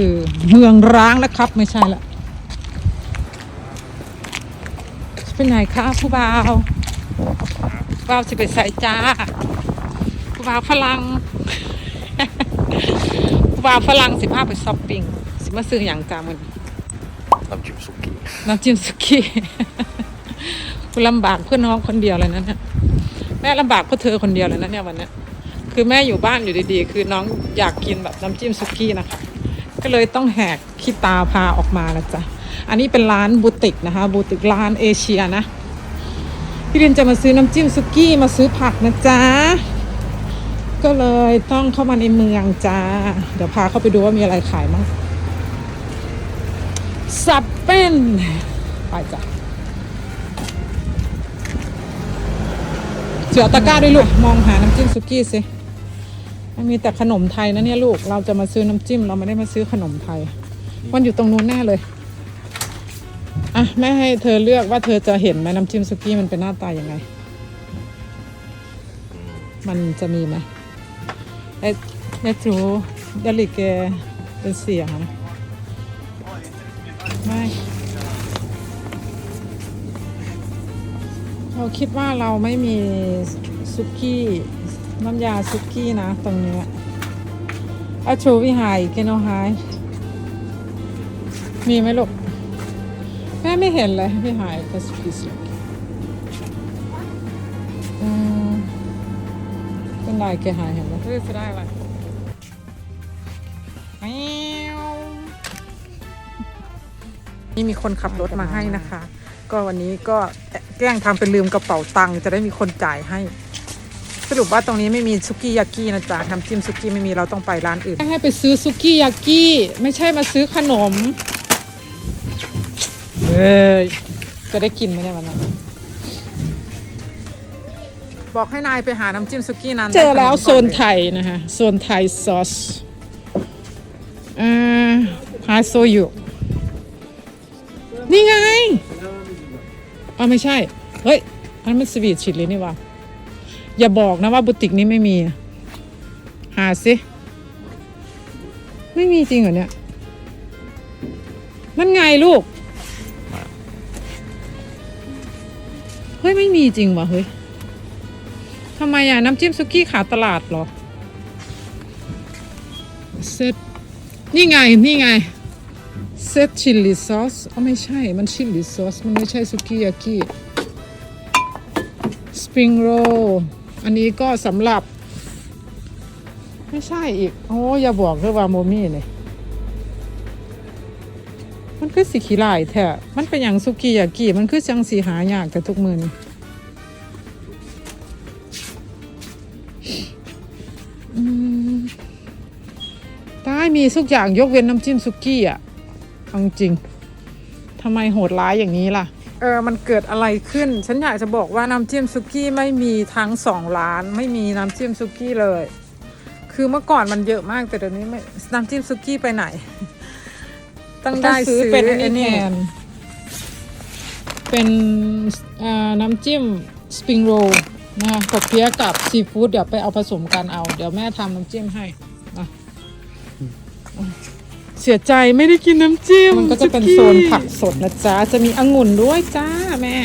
คือเมืองร้างนะครับ ไม่ใช่ละเป็นไงคะผู้บ่าวผู้บ่าวสิไปใส่จ้า ผู้บ่าวฝรั่งผู้บ่าวฝรั่งสิพาไปช้อปปิ้งสิมาซื้ออย่างจ้ามันน้ำจิ้มสุกี้น้ำจิ้มสุกี้คุณลำบากเพื่อน้องคนเดียวเลยนะเนี่ยแม่ลำบากเพื่อเธอคนเดียวเลยนะเนี่ยวันเนี้ยคือแม่อยู่บ้านอยู่ดีๆ คือน้องอยากกินแบบน้ำจิ้มสุกี้นะคะ ก็เลยต้องแหกขี้ตาพาออกมานะจ๊ะอันนี้เป็นร้านบูติกนะคะ บูติกร้านเอเชียนะ พี่ลินจะมาซื้อน้ำจิ้มสุกี้มาซื้อผักนะจ๊ะ ก็เลยต้องเข้ามาในเมืองจ้า เดี๋ยวพาเข้าไปดูว่ามีอะไรขายมั้งสับเป็นไปจ้ะเสือตะกร้าด้วยลูก มองหาน้ำจิ้มสุกี้สิ มันมีแต่ขนมไทยนะเนี่ยลูก เราจะมาซื้อน้ำจิ้ม เราไม่ได้มาซื้อขนมไทย มันอยู่ตรงนู้นแน่เลย อะแม่ให้เธอเลือกว่าเธอจะเห็นไหมน้ำจิ้มสุกี้มันเป็นหน้าตายังไง มันจะมีไหมไอ้ไอ้จูดลิเกเป็นเสียงไม่เราคิดว่าเราไม่มีสุกี้ น้ำยาสุกี้นะ ตรงเนี้ยอาชูวิหายกินเอาหายมีไหมลูกแม่ไม่เห็นเลยพี่หายก็สปิสอืมเป็นไรแกหายเห็นไหมเฮ้ยจะได้อะไรแมวนี่มีคนขับรถมาให้นะคะ ก็วันนี้ก็แกล้งทำเป็นลืมกระเป๋าตังค์จะได้มีคนจ่ายให้ สรุปว่าตรงนี้ไม่มีซุกี้ยากินะจ๊ะน้ำจิ้มซุกี้ไม่มีเราต้องไปร้านอื่น ให้ไปซื้อซุกี้ยากิไม่ใช่มาซื้อขนมเฮ้ยจะได้กินไหมเนี่ยวันนั้นบอกให้นายไปหาน้ำจิ้มซุกี้นั้นเจอแล้วโซนไทยนะคะโซนไทยซอสอ่าฮาโซยุนี่ไงอ๋อไม่ใช่ เฮ้ยอันนั้นมันสวีทชิลเลยนี่วะ อย่าบอกนะว่าบุติกนี้ไม่มี หาสิ ไม่มีจริงเหรอเนี่ย นั่นไงลูก เฮ้ย ไม่มีจริงวะเฮ้ยทำไมอะ น้ำจิ้มซุกี้ขาตลาดเหรอ เซตนี่ไง นี่ไง เซตชิลลี่ซอสอ๋อไม่ใช่ มันชิลลี่ซอส มันไม่ใช่ซุกี้ยากิสปริงโรล อันนี้ก็สำหรับ ไม่ใช่อีก โอ้อย่าบอกเลยว่าโมมี่เนี่ยมันคือสีขี้ลายแท้มันเป็นอย่างสุกี้ยากิมันคือจังสีหายากแต่ทุกมือนี่อืมตายมีทุกอย่างยกเว้นน้ำจิ้มสุกี้อะเอาจริงทำไมโหดร้ายอย่างนี้ล่ะ เออมันเกิดอะไรขึ้น ฉันอยากจะบอกว่าน้ำจิ้มสุกี้ไม่มีทั้งสองร้าน ไม่มีน้ำจิ้มสุกี้เลย คือเมื่อก่อนมันเยอะมากแต่เดี๋ยวนี้ไม่น้ำจิ้มสุกี้ไปไหน ต้องได้ซื้อเป็นอันนี้แทนเป็นน้ำจิ้มสปริงโรลนะคะกับเพี้ยกับซีฟู้ดเดี๋ยวไปเอาผสมกันเอา เดี๋ยวแม่ทำน้ำจิ้มให้อะ เสียใจไม่ได้กินน้ำจิ้มมันก็จะเป็นโซนผักสดนะจ๊ะ จะมีองุ่นด้วยจ้าแม่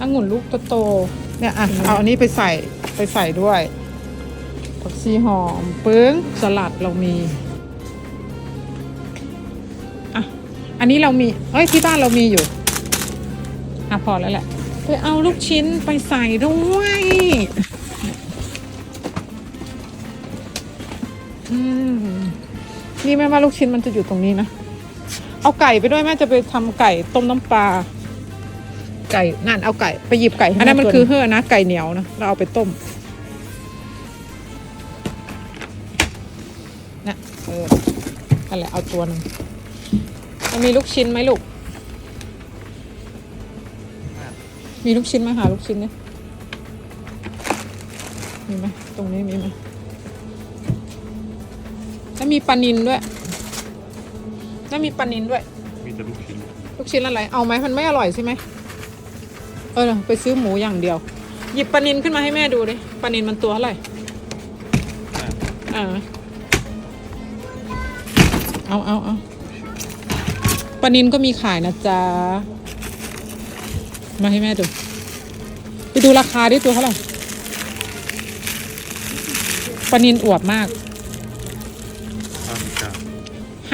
องุ่นลูกโตๆเนี่ยอะเอาอันนี้ไปใส่ไปใส่ด้วยผักชีหอมปึ้งสลัดเรามีอะอันนี้เรามีเอ้ยที่บ้านเรามีอยู่อะพอแล้วแหละไปเอาลูกชิ้นไปใส่ด้วยอืม นี่แม่ว่าลูกชิ้นมันจะอยู่ตรงนี้นะ เอาไก่ไปด้วยแม่จะไปทำไก่ต้มน้ำปลา ไก่นั่นเอาไก่ไปหยิบไก่อันนั้นมันคือเฮ่อนะไก่เหนียวนะเราเอาไปต้มนะเออนั่นแหละเอาตัวหนึงมันมีลูกชิ้นไหมลูก มีลูกชิ้นไหมหาลูกชิ้นเนี่ยมีไหมตรงนี้มีไหม แล้วมีปลานินด้วย แล้วมีปลานินด้วย มีแต่ลูกชิ้นลูกชิ้นอะไร เอาไหมมันไม่อร่อยใช่ไหมเออไปซื้อหมูอย่างเดียว หยิบปลานินขึ้นมาให้แม่ดูดิปลานินมันตัวเท่าไหร่อ่าเอาเอาเอาปลานินก็มีขายนะจ๊ะ มาให้แม่ดู ไปดูราคาดิตัวเท่าไหร่ปลานินอวบมาก Afrika.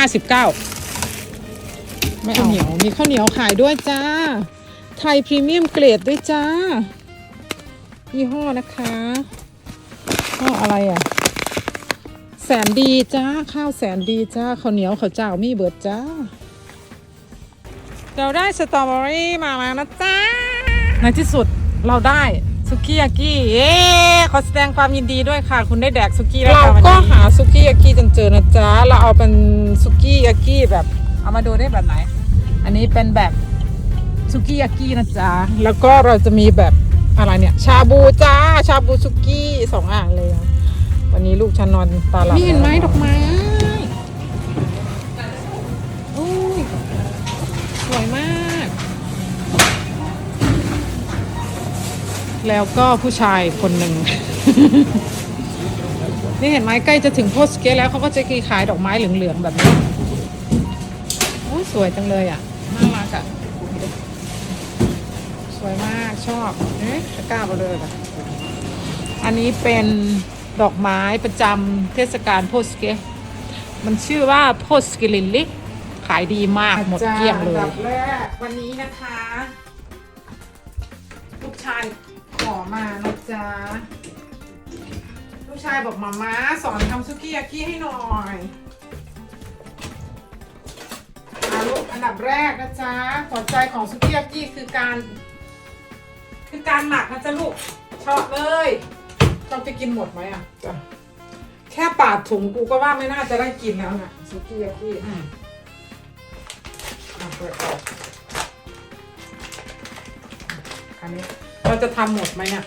ห้าสิบเก้าไม่เอาเหนียวมีข้าวเหนียวขายด้วยจ้า ไทยพรีเมียมเกรดด้วยจ้า ยี่ห้อนะคะข้าวอะไรอะ แสนดีจ้า ข้าวแสนดีจ้าข้าวเหนียวข้าวเจ้ามีเบิดจ้า เราได้สตรอเบอรี่มาแล้วนะจ้า ในที่สุดเราได้สุกี้ยากิเย้ขอแสดงความยินดีด้วยค่ะ คุณได้แดกสุกี้แล้วเราก็หาสุกี้ยากิจนเจอนะจ๊ะ เราเอาเป็น สุกี้ยากิแบบ เอามาดูได้แบบไหน อันนี้เป็นแบบสุกี้ยากินะจ๊ะ แล้วก็เราจะมีแบบอะไรเนี่ย ชาบูจ้า ชาบูสุกี้สองอ่างเลยอะวันนี้ลูกฉันนอนตาหลับนี่เห็นไหมดอกไม้อุ้ยสวยมาก แล้วก็ผู้ชายคนหนึ่ง นี่เห็นไหมใกล้จะถึงโพสเกตแล้วเขาก็จะขายดอกไม้เหลืองๆแบบนี้โอ้ยสวยจังเลยอะน่ารักอะสวยมากชอบเอ๊ะตะกร้าไปเลยแบบอันนี้เป็นดอกไม้ประจำเทศกาลโพสเกตมันชื่อว่าโพสเกลินลิขายดีมากหมดเกลี้ยงเลยแรกวันนี้นะคะ ลูกชายขอมานะจ๊ะ ลูกชายบอกมาม่าสอนทำซุกี้ยากิให้หน่อยอาลูกอันดับแรกนะจ๊ะหัวใจของซุกี้ยากิคือการ คือการหมักนะจ๊ะลูกชอบเลยชอบจะกินหมดไหมอะจ้ะแค่ปาดถุงกูก็ว่าไม่น่าจะได้กินแล้วนะซุกี้ยากิอืมอะเปิดออกอันนี้เราจะทำหมดไหมเนี่ย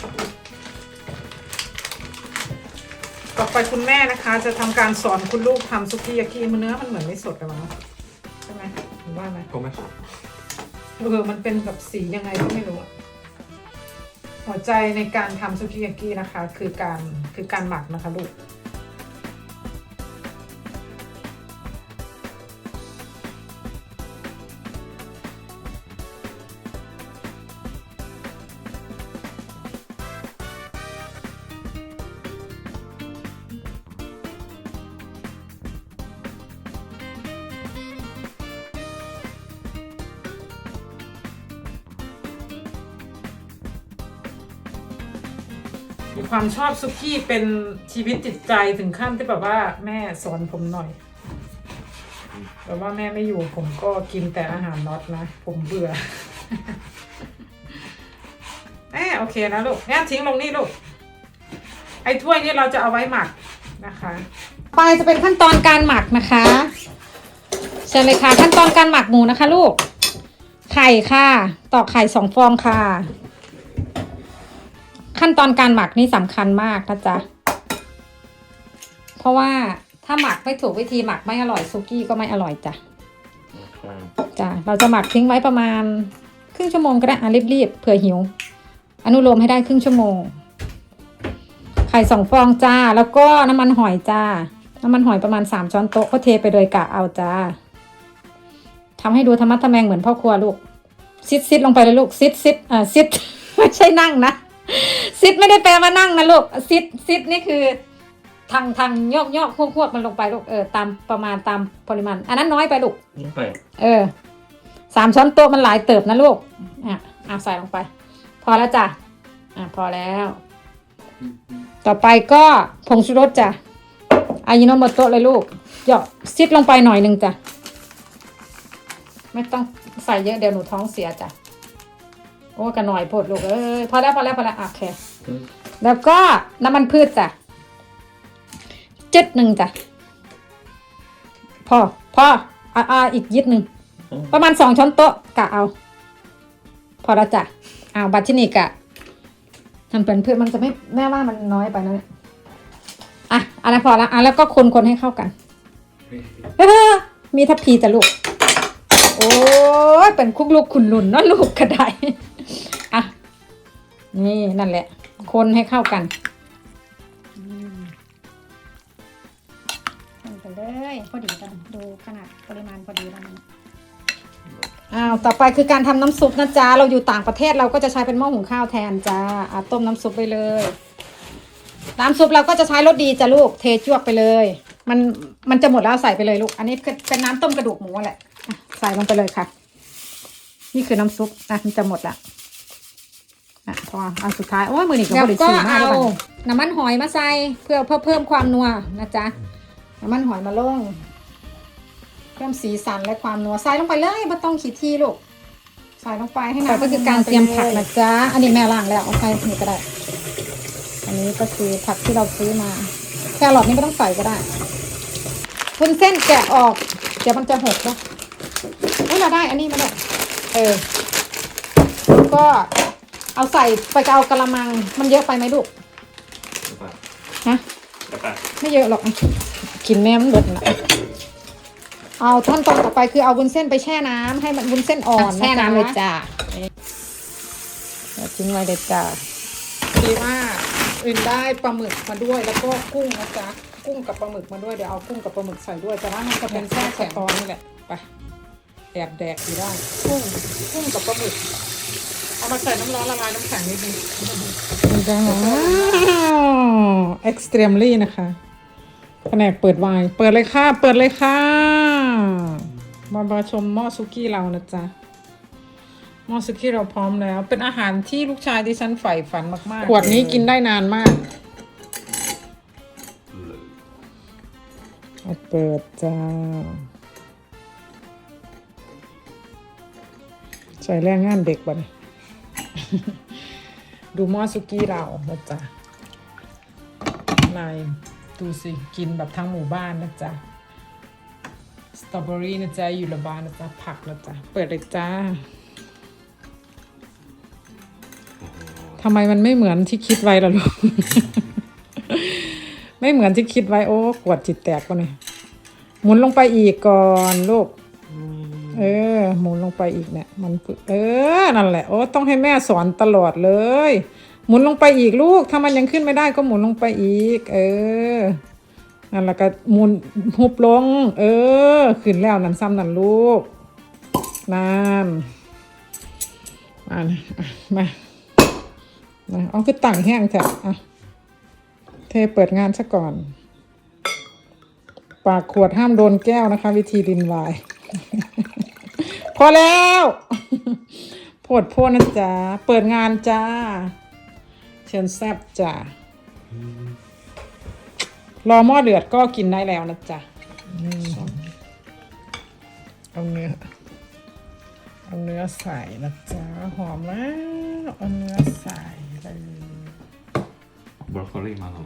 ต่อไปคุณแม่นะคะ จะทำการสอนคุณลูกทำซุกี้ยากิมันเนื้อมันเหมือนไม่สดกันมั้งใช่ไหมหรือว่าไหม Kommer. เออมันเป็นแบบสียังไงก็ไม่รู้อะหัวใจในการทำซุกี้ยากินะคะ คือการคือการหมักนะคะลูก ความชอบซุกี้เป็นชีวิตจิตใจถึงขั้นที่แบบว่าแม่สอนผมหน่อยแต่ว่าแม่ไม่อยู่ผมก็กินแต่อาหารน็อตนะ ผมเบื่อแม่โอเคนะลูกแม่ทิ้งลงนี่ลูก ไอ้ถ้วยนี้เราจะเอาไว้หมักนะคะ ไปจะเป็นขั้นตอนการหมักนะคะเชิญเลยค่ะขั้นตอนการหมักหมูนะคะ ลูก ไข่ค่ะ ตอกไข่สองฟองค่ะ ขั้นตอนการหมักนี่สำคัญมากนะจ๊ะ เพราะว่าถ้าหมักไม่ถูกวิธีหมักไม่อร่อยซุกี้ก็ไม่อร่อยจ้ะจ้ะเราจะหมักทิ้งไว้ประมาณครึ่งชั่วโมงก็ได้อะรีบๆเผื่อหิว อนุโลมให้ได้ครึ่งชั่วโมง ไข่สองฟองจ้า แล้วก็น้ำมันหอยจ้า น้ำมันหอยประมาณสามช้อนโต๊ะก็เทไปเลยกะเอาจ้าทำให้ดูธรรมะทะแมงเหมือนพ่อครัวลูก ซิดซิดลงไปเลยลูก ซิดซิดอ่าซิดไม่ใช่นั่งนะ ซิดไม่ได้แปลว่านั่งนะลูกซิดซิดนี่คือทางทางยอกยอกควบควบมันลงไปลูกเออตามประมาณตามปริมาณอันนั้นน้อยไปลูก Nej. เออสามช้อนโต๊ะมันหลายเติบนะลูกอะเอาใส่ลงไป พอแล้วจ้ะอะพอแล้ว ต่อไปก็ผงชูรสจ้ะอายิโนโมโตะเลยลูกเหยาะซิดลงไปหน่อยหนึ่งจ้ะไม่ต้องใส่เยอะเดี๋ยวหนูท้องเสียจ้ะ โอ้กระหน่อยโพดลูกเอ้ยพอแล้วพอแล้วพอแล้วอะโอเค Mm. แล้วก็น้ำมันพืชจ้ะจิดหนึ่งจ้ะพอพออ่าอ่าอีกยิดหนึ่งประมาณสองช้อนโต๊ะกะเอา พอแล้วจ้ะเอาบัตรที่นี่กะทำเป็นเพื่อมันจะไม่แม่ว่ามันน้อยไปนะเนี่ยอะอันนั้นพอแล้วอะแล้วก็คนคนให้เข้ากันเฮ้อมีทัพพีจ้ะลูก โอ้ยเป็นคุกลูกขุนหนุนเนาะลูกกระไดอะ นี่นั่นแหละ คนให้เข้ากันอืมไปเลยพอดีกันดูขนาดปริมาณพอดีแล้วมันอ้าวต่อไปคือการทำน้ำซุปนะจ๊ะเราอยู่ต่างประเทศเราก็จะใช้เป็นหม้อหุงข้าวแทนจ้าอะต้มน้ำซุปไปเลยน้ำซุปเราก็จะใช้รสดีจ้ะลูกเทจวกไปเลย มันมันจะหมดแล้วใส่ไปเลยลูก อันนี้คือเป็นน้ำต้มกระดูกหมูแหละอะใส่ลงไปเลยค่ะ นี่คือน้ำซุปนะมันจะหมดละ อะพออันสุดท้ายโอ้ยมือหนีกับบริสุทธิ์มากเลยน้ำมันหอยมาใส่เพื่อเพื่อเพิ่มความนัวนะจ๊ะน้ำมันหอยมาลง เพิ่มสีสันและความนัวใส่ลงไปเลยไม่ต้องขีดทีลูกใส่ลงไปให้น้ำก็คือการเตรียมผักนะจ๊ะอันนี้แม่ล้างแล้วเอาไปนี่ก็ได้ อันนี้ก็คือผักที่เราซื้อมาแครอทนี่ไม่ต้องใส่ก็ได้วุ้นเส้นแกะออกเดี๋ยวมันจะหกนะเอ้ยเราได้อันนี้มาได้เออ ก็ เอาใส่ไปเอากระมัง มันเยอะไปไหมลูกฮะไม่เยอะหรอกกินแม่มันเบิดนะเอาขั้นตอนต่อไปคือเอาวุ้นเส้นไปแช่น้ำให้มันวุ้นเส้นอ่อนแช่น้ำเลยจ้าเดี๋ยวทิ้งไว้เลยจ้าดีมากอื่นได้ปลาหมึกมาด้วยแล้วก็กุ้งนะจ๊ะกุ้งกับปลาหมึกมาด้วยเดี๋ยวเอากุ้งกับปลาหมึกใส่ด้วยแต่ว่ามันจะเป็นแช่แข็งตอนนี่แหละไปแอบแดกอยู่ได้กุ้งกุ้งกับปลาหมึก เอามาใส่น้ำร้อนละลายน้ำแข็งนิดนึงว้าวเอ็กซ์ตรีมลี่นะคะแผนกเปิดไวน์เปิดเลยค่ะ เปิดเลยค่ะมามาชมหม้อซุกี้เรานะจ๊ะหม้อซุกี้เราพร้อมแล้ว เป็นอาหารที่ลูกชายที่ฉันใฝ่ฝันมากๆ ขวดนี้กินได้นานมากเอาเปิดจ้า ใส่แรงงานเด็กบ่เนี่ย ดูหม้อซุกี้เรานะจ๊ะนายดูสิ กินแบบทั้งหมู่บ้านนะจ๊ะ สตรอเบอรี่นะจ๊ะ อยู่ละบานนะจ๊ะ ผักนะจ๊ะ เปิดเลยจ้าทำไมมันไม่เหมือนที่คิดไว้ล่ะลูก ไม่เหมือนที่คิดไว้ โอ้ขวดจิตแตกปะเนี่ยหมุนลงไปอีกก่อนลูก เออ หมุนลงไปอีกเนี่ย มันฝึกเออ นั่นแหละ โอ้ต้องให้แม่สอนตลอดเลย หมุนลงไปอีกลูก ถ้ามันยังขึ้นไม่ได้ก็หมุนลงไปอีก เออ นั่นแหละก็หมุนหุบลง เออ ขึ้นแล้วนั่นซ้ำนั่นลูกนั่นมานะอะมาเอาคือตั้งแห้งเถอะอะเทเปิดงานซะก่อน ปากขวดห้ามโดนแก้วนะคะ วิธีดินวาย พอแล้วโพดโพดนะจ๊ะ เปิดงานจ้า เชิญแซบจ้ะรอหม้อเดือดก็กินได้แล้วนะจ๊ะเอาเนื้อเอาเนื้อใส่นะจ๊ะหอมแล้วเอาเนื้อใส่เลยบรอกโคลีมาแล้ว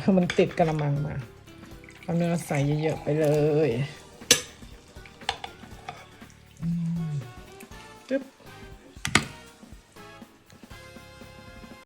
คือมันติดกระมังมาเอาเนื้อใส่เยอะๆไปเลย